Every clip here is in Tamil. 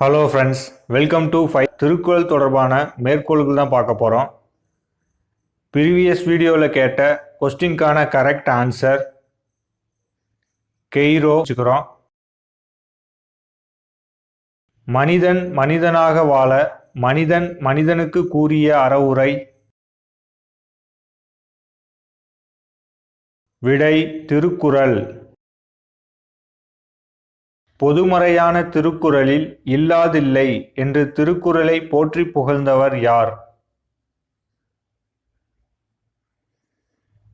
Hello friends welcome to five Thirukkural தொடர்பான மேற்கோள்கள் தான் பார்க்க போகிறோம் ப்ரீவியஸ் வீடியோவில் கேட்ட கொஸ்டின்கான கரெக்ட் ஆன்சர் கெய்ரோ வச்சுக்கிறோம். மனிதன் மனிதனாக வாழ மனிதன் மனிதனுக்கு கூறிய அறவுரை விடை திருக்குறள். பொதுமறையான திருக்குறளில் இல்லாதில்லை என்று திருக்குறளை போற்றி புகழ்ந்தவர் யார்?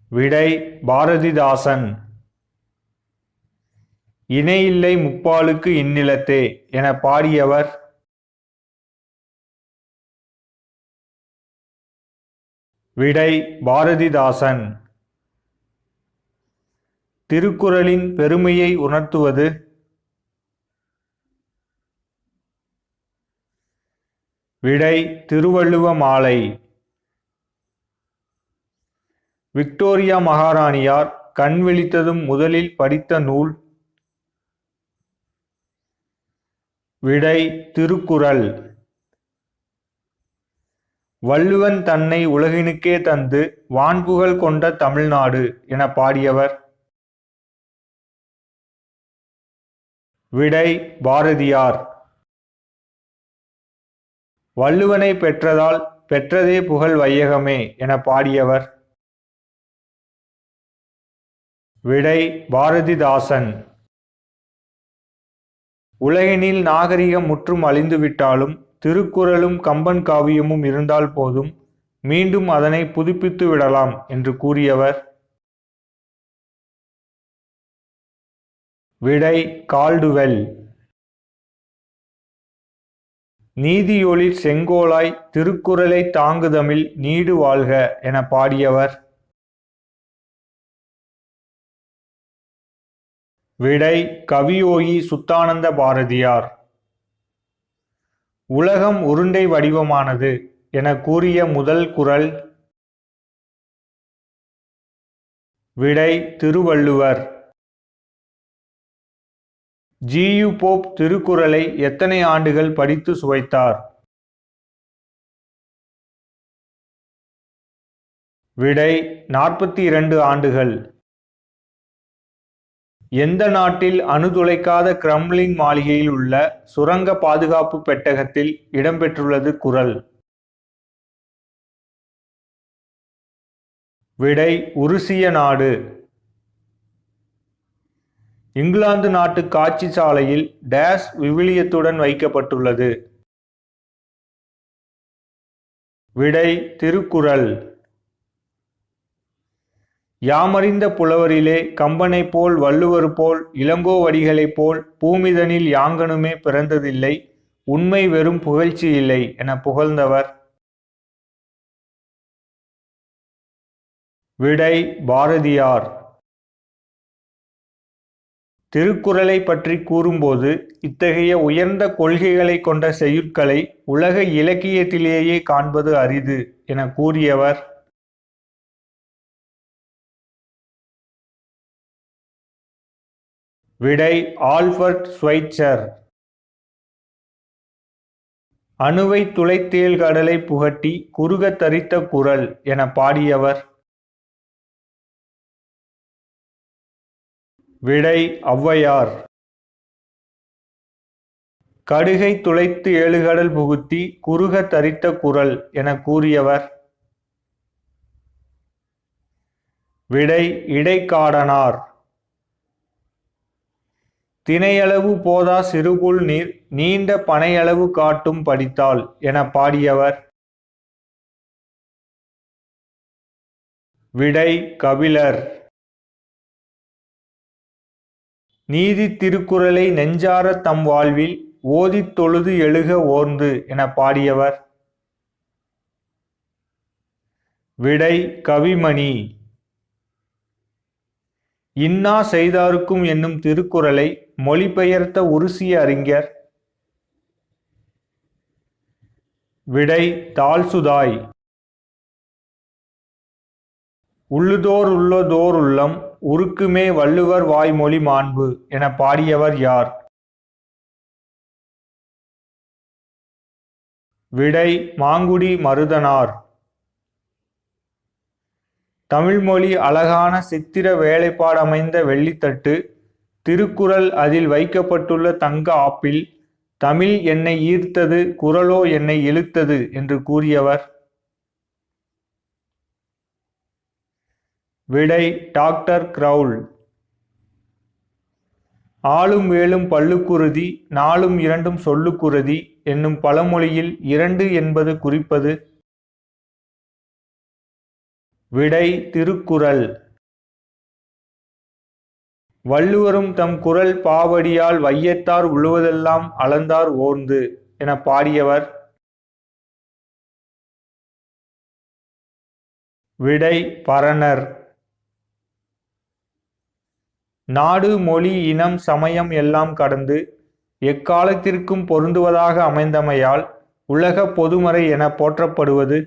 விடை பாரதிதாசன். இணையில்லை முப்பாலுக்கு இந்நிலத்தே என பாடியவர் விடை பாரதிதாசன். திருக்குறளின் பெருமையை உணர்த்துவது விடை திருவள்ளுவ மாலை. விக்டோரியா மகாராணியார் கண் விழித்ததும் முதலில் படித்த நூல் விடை திருக்குறள். வள்ளுவன் தன்னை உலகினுக்கே தந்து வான்புகழ் கொண்ட தமிழ்நாடு என பாடியவர் விடை பாரதியார். வள்ளுவனை பெற்றதால் பெற்றதே புகழ் வையகமே என பாடியவர். விடை பாரதிதாசன். உலகினில் நாகரிகம் முற்றும் அழிந்துவிட்டாலும் திருக்குறளும் கம்பன் காவியமும் இருந்தால் போதும் மீண்டும் அதனை புதுப்பித்து விடலாம் என்று கூறியவர். விடை கால்டுவெல். நீதியொளிர் செங்கோலாய் திருக்குறளை தாங்குதமிழ் நீடு வாழ்க என பாடியவர். விடை கவியோகி சுத்தானந்த பாரதியார். உலகம் உருண்டை வடிவமானது என கூறிய முதல் குரல் விடை திருவள்ளுவர். ஜியு போப் திருக்குறளை எத்தனை ஆண்டுகள் படித்து சுவைத்தார்? விடை நாற்பத்தி இரண்டு ஆண்டுகள். எந்த நாட்டில் அணுதுளைக்காத கிரம்லின் மாளிகையில் உள்ள சுரங்க பாதுகாப்பு பெட்டகத்தில் இடம்பெற்றுள்ளது குரல் விடை உருசிய நாடு. இங்கிலாந்து நாட்டு காட்சி சாலையில் டேஸ் விவிலியத்துடன் வைக்கப்பட்டுள்ளது. விடை திருக்குறள். யாமறிந்த புலவரிலே கம்பனை போல் வள்ளுவர் போல் இளங்கோவடிகளைப் போல் பூமிதனில் யாங்கனுமே பிறந்ததில்லை. உண்மை வெறும் புகழ்ச்சி இல்லை என புகழ்ந்தவர். விடை பாரதியார். திருக்குறளை பற்றி கூறும்போது இத்தகைய உயர்ந்த கொள்கைகளை கொண்ட செய்யுட்களை உலக இலக்கியத்திலேயே காண்பது அரிது என கூறியவர். விடை ஆல்பர்ட் ஸ்வைட்சர். அணுவை துளைத்தேல் கடலை புகட்டி குறுக தரித்த குரல் என பாடியவர். விடை ஔவையார். கடுகை துளைத்து ஏழுகடல் புகுத்தி குறுக தரித்த குரல் என கூறியவர். விடை இடைக்காடனார். தினையளவு போதா சிறுகுள் நீர் நீண்ட பனையளவு காட்டும் படித்தால் என பாடியவர். விடை கபிலர். நீதி திருக்குறளை நெஞ்சார தம் வாழ்வில் ஓதி தொழுது எழுக ஓர்ந்து என பாடியவர். விடை கவிமணி. இன்னா செய்தாருக்கும் என்னும் திருக்குறளை மொழிபெயர்த்த உருசிய அறிஞர். விடை தால்சுதாய் உள்ளுதோர் உள்ளதோர் உள்ளம் உருக்குமே வள்ளுவர் வாய்மொழி மாண்பு என பாடியவர் யார்? விடை மாங்குடி மருதனார். தமிழ்மொழி அழகான சித்திர வேலைப்பாடமைந்த வெள்ளித்தட்டு திருக்குறள் அதில் வைக்கப்பட்டுள்ள தங்க ஆப்பிள் தமிழ் என்னை ஈர்த்தது குரலோ என்னை இழுத்தது என்று கூறியவர் விடை டாக்டர் கிரவுல். ஆளும் வேலும் பல்லுக்குருதி நாளும் இரண்டும் சொல்லுக்குருதி என்னும் பழமொழியில் இரண்டு என்பது குறிப்பது விடை திருக்குறள். வள்ளுவரும் தம் குரல் பாவடியால் வையத்தார் உழுவதெல்லாம் அளந்தார் ஓர்ந்து என பாடியவர் விடை பரணர். நாடு மொழி இனம் சமயம் எல்லாம் கடந்து எக்காலத்திற்கும் பொருந்துவதாக அமைந்தமையால் உலக பொதுமறை என போற்றப்படுவது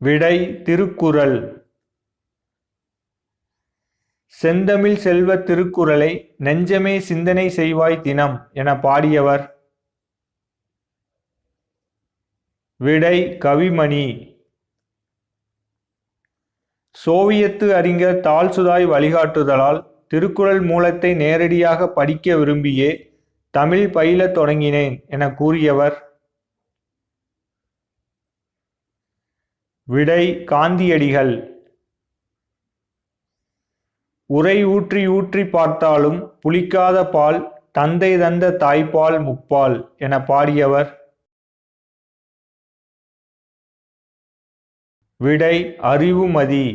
விடை திருக்குறள். செந்தமிழ் செல்வ திருக்குறளை நெஞ்சமே சிந்தனை செய்வாய் தினம் என பாடியவர் விடை கவிமணி. சோவியத்து அறிஞர் தால்சுதாய் வழிகாட்டுதலால் திருக்குறள் மூலத்தை நேரடியாக படிக்க விரும்பியே தமிழ் பயிலத் தொடங்கினேன் என கூறியவர். விடை காந்தியடிகள். உரை ஊற்றி ஊற்றி பார்த்தாலும் புளிக்காத பால் தந்தை தந்த தாய்ப்பால் முப்பால் என பாடியவர். விடை அறிவுமதி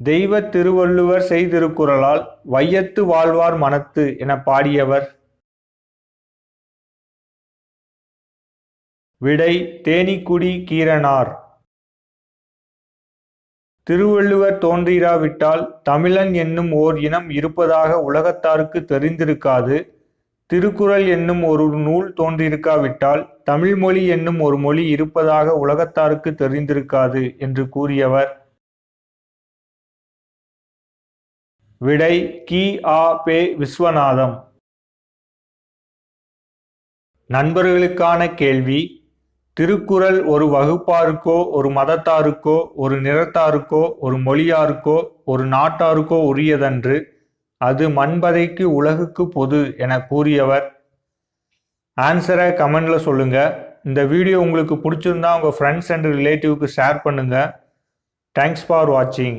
தெய்வ திருவள்ளுவர் செய்திருக்குறளால் வையத்து வாழ்வார் மனத்து என பாடியவர். விடை தேனிக்குடி கீரனார். திருவள்ளுவர் தோன்றிராவிட்டால் தமிழன் என்னும் ஓர் இனம் இருப்பதாக உலகத்தாருக்கு தெரிந்திருக்காது. திருக்குறள் என்னும் ஒரு நூல் தோன்றியிருக்காவிட்டால் தமிழ்மொழி என்னும் ஒரு மொழி இருப்பதாக உலகத்தாருக்கு தெரிந்திருக்காது என்று கூறியவர். விடை கி. ஆ. பே. விஸ்வநாதம். நண்பர்களுக்கான கேள்வி திருக்குறள் ஒரு வகுப்பாருக்கோ ஒரு மதத்தாருக்கோ ஒரு நிறத்தாருக்கோ ஒரு மொழியாருக்கோ ஒரு நாட்டாருக்கோ உரியதன்று அது மண்பதைக்கு உலகுக்கு பொது என கூறியவர். ஆன்சரை கமெண்டில் சொல்லுங்கள் இந்த வீடியோ உங்களுக்கு பிடிச்சிருந்தா உங்கள் ஃப்ரெண்ட்ஸ் அண்ட் ரிலேட்டிவ்க்கு ஷேர் பண்ணுங்கள் தேங்க்ஸ் ஃபார் வாட்சிங்